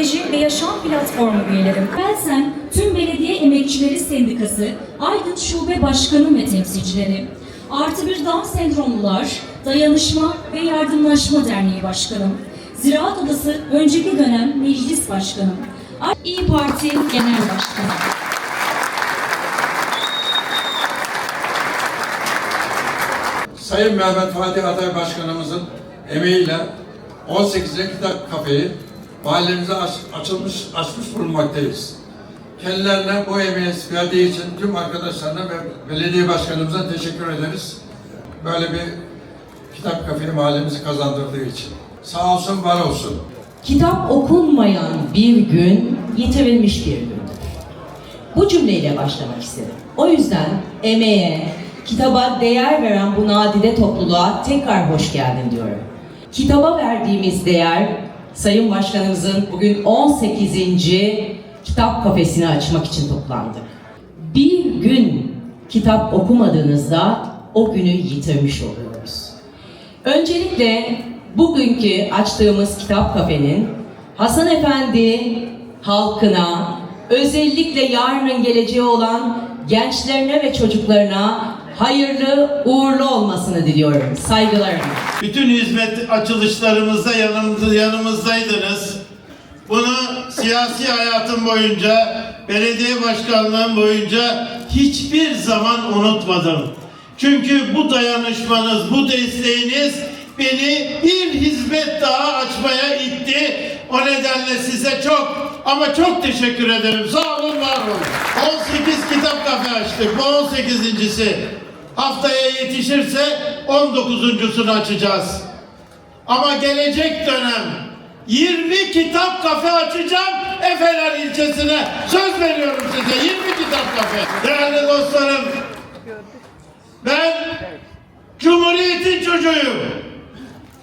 teknoloji ve yaşam platformu üyelerim. Belsen Tüm Belediye Emekçileri Sendikası, Aydın Şube Başkanı ve temsilcileri, Artı bir Down Sendromlular, Dayanışma ve Yardımlaşma Derneği Başkanım, Ziraat Odası önceki dönem Meclis Başkanım, İyi Parti Genel Başkanı. Sayın Mehmet Fatih Atay Başkanımızın emeğiyle 18. kitap kafeyi mahallemize aç- açılmış, açmış bulunmaktayız. Kendilerine bu emeği verdiği için tüm arkadaşlarına ve belediye başkanımıza teşekkür ederiz. Böyle bir kitap kafeyi mahallemizi kazandırdığı için. Sağ olsun, var olsun. Kitap okunmayan bir gün yitirilmiş bir gündür. Bu cümleyle başlamak istedim. O yüzden emeğe, kitaba değer veren bu nadide topluluğa tekrar hoş geldin diyorum. Kitaba verdiğimiz değer, Sayın Başkanımızın bugün 18. kitap kafesini açmak için toplandık. Bir gün kitap okumadığınızda o günü yitirmiş oluyoruz. Öncelikle bugünkü açtığımız kitap kafenin Hasan Efendi halkına, özellikle yarının geleceği olan gençlerine ve çocuklarına hayırlı, uğurlu olmasını diliyorum. Saygılarımla. Bütün hizmet açılışlarımızda yanımızda, yanımızdaydınız. Bunu siyasi hayatım boyunca, belediye başkanlığım boyunca hiçbir zaman unutmadım. Çünkü bu dayanışmanız, bu desteğiniz beni bir hizmet daha açmaya itti. O nedenle size çok ama çok teşekkür ederim. Sağ olun, var olun. 18 kitap kafe açtık. Bu 18.si. Haftaya yetişirse 19.sunu açacağız. Ama gelecek dönem 20 kitap kafe açacağım Efeler ilçesine. Söz veriyorum size 20 kitap kafe. Değerli dostlarım ben Cumhuriyet'in çocuğuyum.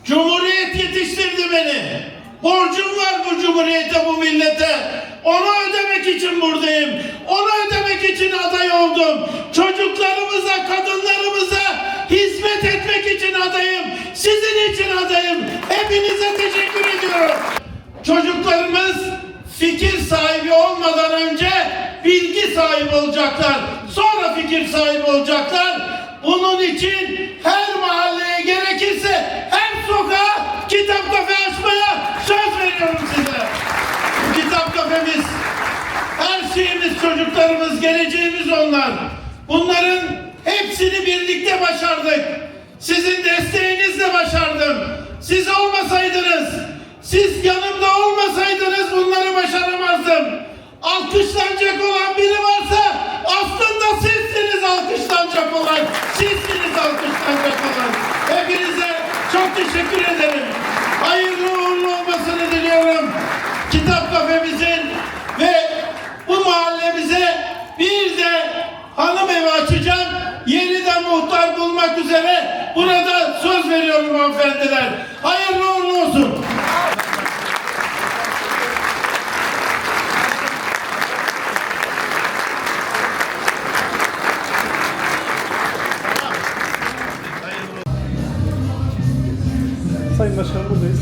Cumhuriyet yetiştirdi beni. Borcum var bu cumhuriyete, bu millete. Onu ödemek için buradayım. Onu ödemek için aday oldum. Çocuklarımıza, kadınlarımıza hizmet etmek için adayım. Sizin için adayım. Hepinize teşekkür ediyorum. Çocuklarımız fikir sahibi olmadan önce bilgi sahibi olacaklar. Sonra fikir sahibi olacaklar. Bunun için her mahalleye gerekirse her sokağa kitap kafe açmaya söz veriyorum size. Kitap kafemiz her şeyimiz çocuklarımız, geleceğimiz onlar. Bunların hepsini birlikte başardık. Sizin desteğinizle başardım. Siz olmasaydınız, siz yanımda olmasaydınız bunları başaramazdım. Alkışlanacak olan biri varsa aslında sizsiniz alkışlanacak olan. Sizsiniz alkışlanacak olan. Hepinize çok teşekkür ederim. Hayırlı uğurlu olmasını diliyorum. Kitap kafemizin ve bu mahallemize bir de hanım evi açacağım. Yeniden muhtar bulmak üzere burada söz veriyorum hanımefendiler. Hayırlı uğurlu olsun. Sayın Başkanım buradayız.